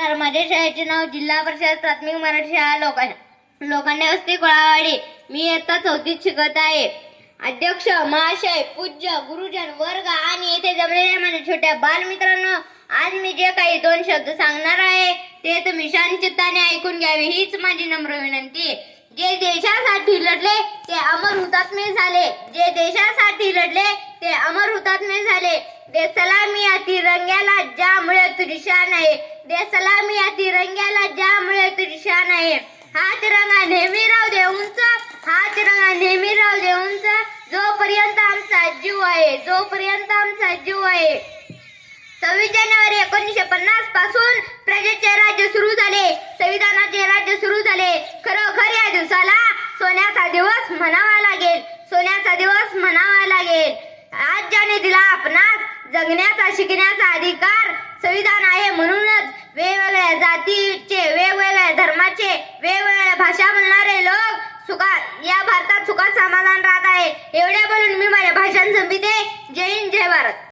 तर माझ्या शाळेचे नाव जिल्हा परिषद प्राथमिक मराठी शाळा लोकांना लोखंडे वस्ती कोळावाडी. मी इयत्ता चौथीत शिकत आहे. अध्यक्ष महाशय पूज्य गुरुजन वर्ग आणि येथे जमलेल्या माझ्या छोट्या बालमित्रांनो आज मी जे काही दोन शब्द सांगणार आहे ते तुम्ही शांतचित्ताने ऐकून घ्यावे. हीच माझी नम्र विनंती. जे देशासाठी लढले ते अमर हुतात्मे झाले. जे देशासाठी लढले ते अमर हुतात्मे झाले. दे सलामी या तिरंग्याला ज्यामुळे तुझी शान आहे दे सलामी या तिरंग्याला ज्यामुळे तुझी शान आहे हा तिरंगा नेहमी राहू दे उंच. हा तिरंगा नेहमी राहू दे उंच. जोपर्यंत आमचा जीव आहे जोपर्यंत आमचा जीव आहे. सव्वीस जानेवारी एकोणीसशे पन्नासपासून प्रजेचे राज्य सुरू झाले. संविधानाचे राज्य सुरू झाले. खरोखर या दिवसाला सोन्याचा दिवस म्हणावा लागेल. सोन्याचा दिवस म्हणावा लागेल जगण्याचा शिकण्याचा अधिकार संविधान आहे. म्हणूनच वेगवेगळ्या जातीचे वेगवेगळ्या धर्माचे वेगवेगळ्या भाषा बोलणारे लोक सुखा या भारतात सुखात समाधान राहत आहे. एवढ्या बोलून मी माझ्या भाषण संपिते जय हिंद जय भारत.